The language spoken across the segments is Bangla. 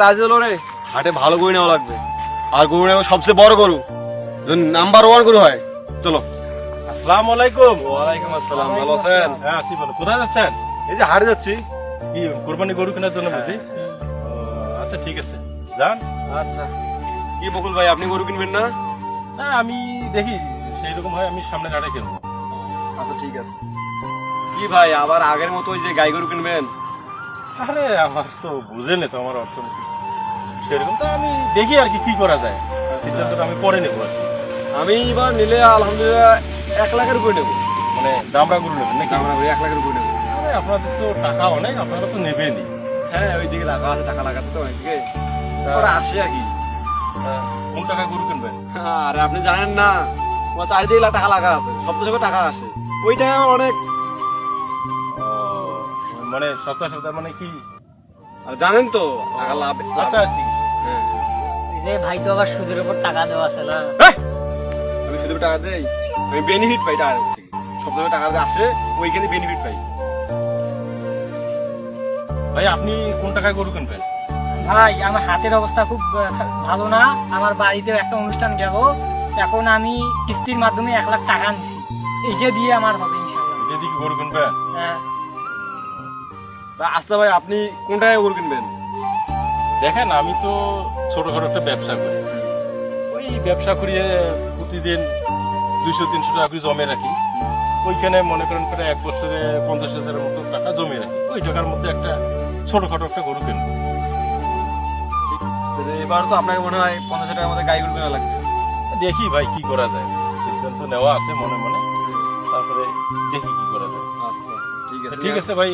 তাজ হলো রে হাটে ভালো গরু নেওয়া লাগবে। আর গরু নেওয়া সবচেয়ে বড় গরু নাম্বার ওয়ান গরু হয় চলো। আসসালামু আলাইকুম। ওয়ালাইকুম আসসালাম ভালো আছেন? হ্যাঁ আসি বলো কোথায় যাচ্ছেন? এই যে হাটে যাচ্ছি। কি কোরবানি গরু কেনার জন্য বুঝি আচ্ছা ঠিক আছে। যান। আচ্ছা। কি বকুল ভাই আপনি গরু কিনবেন না? হ্যাঁ আমি দেখি সেই রকম হয় আমি সামনে গাড়ি কিনবো। আচ্ছা ঠিক আছে। কি ভাই আবার আগের মতো ওই যে গাই গরু কিনবেন? আরে আমার তো বুঝে তো আমার অর্থনীতি। সেরকম তো আমি দেখি আর কি কি করা যায়। সিদ্ধান্তটা আমি পরে নেব আর কি। আমি এবার নিলে আলহামদুলিল্লাহ এক লাখের উপরে নেব। মানে দামড়া গরু নেবেন নাকি? আমরা এক লাখের উপরে নেব। আরে আপনাদের তো টাকা অনেক আপনারা তো নেবেনই। হ্যাঁ ওইদিকে লাগা আছে টাকা লাগাচ্ছে তো ওইদিকে ওরা আসে আর কি। কোন টাকা গরু কিনবেন? আরে আপনি জানেন না তোমার চারিদিকে টাকা লাগা আছে সব টাকা আসে। ওই টাকা অনেক মানে সপ্তাহ সপ্তাহ মানে কি? জানেন তো টাকা লাভ আচ্ছা আছে। হ্যাঁ। এই যে ভাই তো আবার সুদের উপর টাকা দেওয়া আছে না? এই! আমি শুধু টাকা দেই আমি বেনিফিট পাই টাকা থেকে। টাকা যে আসে ওইখানে বেনিফিট পাই। ভাই আপনি কোন টাকায় গরু কিনবেন? ভাই আমার হাতের অবস্থা খুব ভালো না। আমার বাড়িতে একটা অনুষ্ঠান যাব এখন আমি কিস্তির মাধ্যমে এক লাখ টাকা নিছি এইটা দিয়ে আমার হবে ইনশাল্লাহ যদি গরু কিনবেন? হ্যাঁ। আচ্ছা ভাই আপনি কোন টাকায় গরু কিনবেন? দেখেন আমি তো ছোটখাটো একটা ব্যবসা করি। ওই ব্যবসা করিয়ে প্রতিদিন দুইশো তিনশো টাকা করে জমে রাখি। ওইখানে মনে করেন প্রায় এক বছরে পঞ্চাশ হাজারের মতো টাকা জমে রাখি। ওই টাকার মধ্যে একটা ছোটখাটো একটা গরু কিনবো। এবার তো আপনাকে মনে হয় পঞ্চাশ টাকার মধ্যে গাই গরু কেনা লাগবে। দেখি ভাই কি করা যায়। সিদ্ধান্ত নেওয়া আছে মনে মনে। তারপরে দেখি কি করা যায়। আচ্ছা আচ্ছা ঠিক আছে। ঠিক আছে ভাই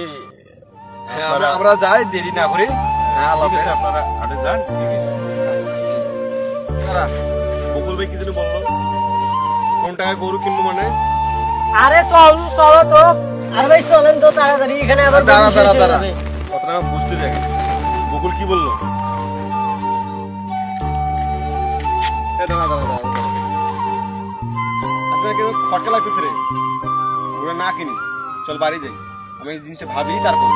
আমরা আমরা যাই দেরি না করি। হ্যাঁ। আপনারা যান দাঁড়া, বকুল ভাই কি যেন বলল? কোন টাকায় গরু কিনবো মানে? আরে চল চলো তো। আরে ভাই চলেন তো তাড়াতাড়ি। এখানে আবার দাঁড়া, দাঁড়া, দাঁড়া। কথাটা বুঝতে দেখে বকুল কি বলল? এ দাঁড়া দাঁড়া দাঁড়া দাঁড়া। আপনার কেন খটকা লাগতেছে রে। ওরা না কিনি। চল বাড়ি যাই। আমি এই জিনিসটা ভাবি তারপর